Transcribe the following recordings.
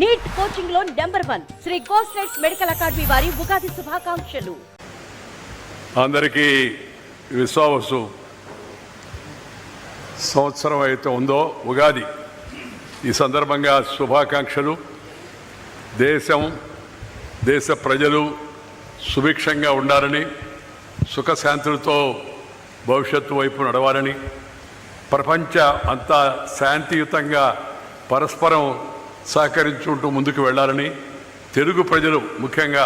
Neat కోచింగ్లో number one Sri Costex medical academy వారి ఉగాది శుభాకాంక్షలు. అందరికీ విశ్వావసు. సంవత్సరం అయితే ఉందో ఉగాది. ఈ సందర్భంగా శుభాకాంక్షలు. దేశం దేశ ప్రజలు సుభిక్షంగా ఉండాలని సుఖశాంతులతో భవిష్యత్తు వైపు నడవాలని ప్రపంచ అంతా శాంతియుతంగా పరస్పరం సహకరించుకుంటూ ముందుకు వెళ్ళాలని తెలుగు ప్రజలు ముఖ్యంగా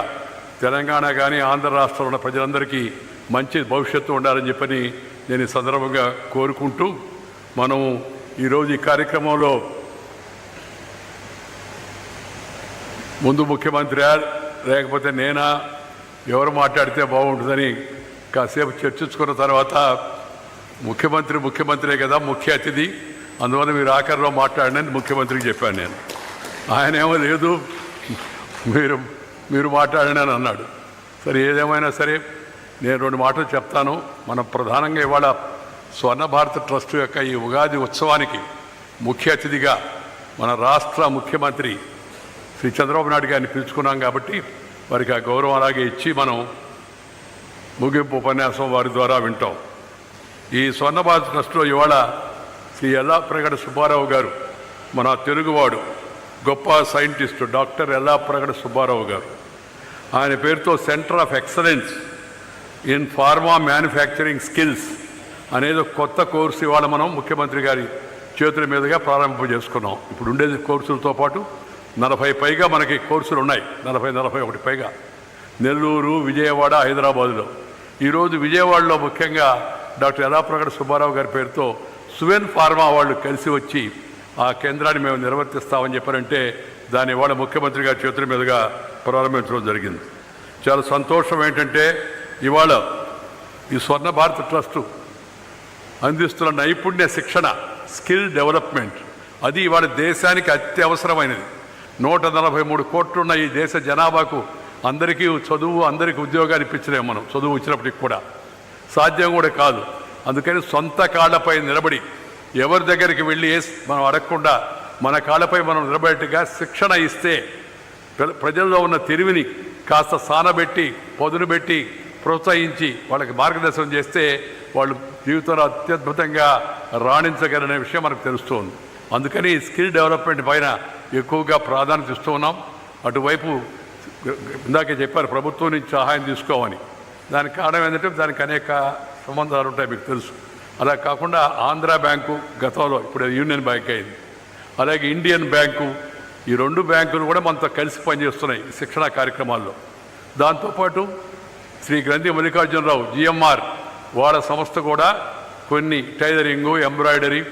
తెలంగాణ కానీ ఆంధ్ర రాష్ట్రంలో ఉన్న ప్రజలందరికీ మంచి భవిష్యత్తు ఉండాలని చెప్పని నేను ఈ సందర్భంగా కోరుకుంటూ మనము ఈరోజు ఈ కార్యక్రమంలో ముందు ముఖ్యమంత్రి లేకపోతే నేనా ఎవరు మాట్లాడితే బాగుంటుందని కాసేపు చర్చించుకున్న తర్వాత ముఖ్యమంత్రి ముఖ్యమంత్రే కదా ముఖ్య అతిథి. అందువల్ల మీరు ఆఖరిలో మాట్లాడినని ముఖ్యమంత్రికి చెప్పాను నేను. ఆయన ఏమో లేదు. మీరు మీరు మాట్లాడని అని అన్నాడు. సరే ఏదేమైనా సరే నేను రెండు మాటలు చెప్తాను. మనం ప్రధానంగా ఇవాళ స్వర్ణ భారత ట్రస్ట్ యొక్క ఈ ఉగాది ఉత్సవానికి ముఖ్య అతిథిగా మన రాష్ట్ర ముఖ్యమంత్రి శ్రీ చంద్రబాబు నాయుడు గారిని పిలుచుకున్నాం కాబట్టి వారికి ఆ గౌరవం అలాగే ఇచ్చి మనం ముగింపు ఉపన్యాసం వారి ద్వారా వింటాం. ఈ స్వర్ణ భారత్ ట్రస్ట్లో ఇవాళ శ్రీ ఎల్లాప్రగడ సుబ్బారావు గారు మన తెలుగువాడు. గొప్ప సైంటిస్టు డాక్టర్ ఎల్లాప్రగడ సుబ్బారావు గారు. ఆయన పేరుతో centre of excellence in pharma manufacturing skills అనేది కొత్త కోర్సు ఇవాళ మనం ముఖ్యమంత్రి గారి చేతుల మీదుగా ప్రారంభం చేసుకున్నాం. ఇప్పుడు ఉండేది కోర్సులతో పాటు నలభై పైగా మనకి కోర్సులు ఉన్నాయి. నలభై నలభై ఒకటి పైగా. నెల్లూరు విజయవాడ హైదరాబాదులో. ఈరోజు విజయవాడలో ముఖ్యంగా డాక్టర్ ఎలాప్రగడ సుబ్బారావు గారి పేరుతో సువెన్ ఫార్మా వాళ్ళు కలిసి వచ్చి ఆ కేంద్రాన్ని మేము నిర్వర్తిస్తామని చెప్పారంటే దాన్ని ఇవాళ ముఖ్యమంత్రి గారి చేతుల మీదుగా ప్రారంభించడం జరిగింది. చాలా సంతోషం ఏంటంటే ఇవాళ ఈ స్వర్ణ భారత్ ట్రస్టు అందిస్తున్న నైపుణ్య శిక్షణ స్కిల్ డెవలప్మెంట్ అది ఇవాళ దేశానికి అత్యవసరమైనది. నూట నలభై మూడు కోట్లున్న ఈ దేశ జనాభాకు అందరికీ చదువు అందరికీ ఉద్యోగాలు ఇప్పించలేము మనం చదువు ఇచ్చినప్పటికి కూడా. సాధ్యం కూడా కాదు. అందుకని సొంత కాళ్ళపై నిలబడి ఎవరి దగ్గరికి వెళ్ళి మనం అడగకుండా మన కాళ్ళపై మనం నిలబడేట్టుగా శిక్షణ ఇస్తే ప్రజల్లో ఉన్న తెలివిని కాస్త సానబెట్టి పొదును పెట్టి ప్రోత్సహించి వాళ్ళకి మార్గదర్శనం చేస్తే వాళ్ళు జీవితంలో అత్యద్భుతంగా రాణించగలనే విషయం మనకు తెలుస్తుంది. అందుకని స్కిల్ డెవలప్మెంట్ పైన ఎక్కువగా ప్రాధాన్యత ఇస్తూ ఉన్నాం. అటువైపు ఇందాకే చెప్పారు ప్రభుత్వం నుంచి సహాయం తీసుకోమని. దానికి కారణం ఏంటంటే దానికి అనేక సంబంధాలు ఉంటాయి మీకు తెలుసు. అలా కాకుండా ఆంధ్ర బ్యాంకు గతంలో ఇప్పుడు యూనియన్ బ్యాంక్ అయింది. అలాగే ఇండియన్ బ్యాంకు ఈ రెండు బ్యాంకులు కూడా మనతో కలిసి పనిచేస్తున్నాయి శిక్షణా కార్యక్రమాల్లో. దాంతోపాటు శ్రీ గ్రంథి మల్లికార్జునరావు జిఎంఆర్ వాళ్ళ సంస్థ కూడా కొన్ని టైలరింగు ఎంబ్రాయిడరీ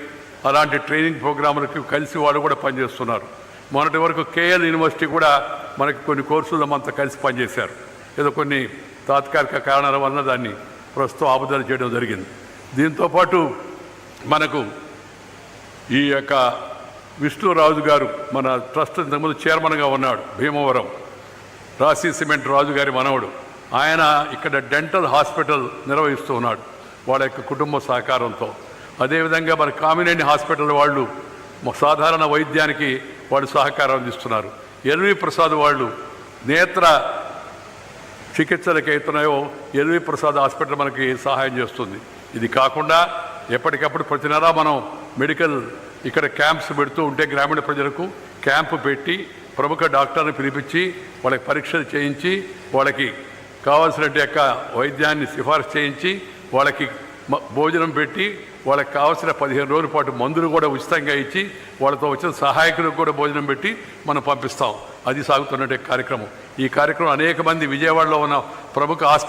అలాంటి ట్రైనింగ్ ప్రోగ్రాములకు కలిసి వాళ్ళు కూడా పనిచేస్తున్నారు. మొన్నటి వరకు కేఎల్ యూనివర్సిటీ కూడా మనకి కొన్ని కోర్సుల్లో మనతో కలిసి పనిచేశారు. ఏదో కొన్ని తాత్కాలిక కారణాల వలన దాన్ని ప్రస్తుతం ఆపుదల చేయడం జరిగింది. దీంతోపాటు మనకు ఈ యొక్క విష్ణురాజు గారు మన ట్రస్ట్ ఇంతకుముందు చైర్మన్గా ఉన్నాడు భీమవరం. రాశి సిమెంట్ రాజు గారి మనవడు. ఆయన ఇక్కడ డెంటల్ హాస్పిటల్ నిర్వహిస్తూ ఉన్నాడు వాళ్ళ యొక్క కుటుంబ సహకారంతో. అదేవిధంగా మన కామినేని హాస్పిటల్ వాళ్ళు సాధారణ వైద్యానికి వాళ్ళు సహకారం అందిస్తున్నారు. ఎల్వి ప్రసాద్ వాళ్ళు నేత్ర చికిత్సలకు అవుతున్నాయో ఎల్వి ప్రసాద్ హాస్పిటల్ మనకి సహాయం చేస్తుంది. ఇది కాకుండా ఎప్పటికప్పుడు ప్రతి నెల మనం మెడికల్ ఇక్కడ క్యాంప్స్ పెడుతూ ఉంటే గ్రామీణ ప్రజలకు క్యాంపు పెట్టి ప్రముఖ డాక్టర్ని పిలిపించి వాళ్ళకి పరీక్షలు చేయించి వాళ్ళకి కావాల్సిన యొక్క వైద్యాన్ని సిఫార్సు చేయించి వాళ్ళకి భోజనం పెట్టి వాళ్ళకి కావాల్సిన పదిహేను రోజుల పాటు మందులు కూడా ఉచితంగా ఇచ్చి వాళ్ళతో వచ్చిన సహాయకులకు కూడా భోజనం పెట్టి మనం పంపిస్తాం. అది సాగుతున్నటువంటి కార్యక్రమం. ఈ కార్యక్రమం అనేక మంది విజయవాడలో ఉన్న ప్రముఖ హాస్పిటల్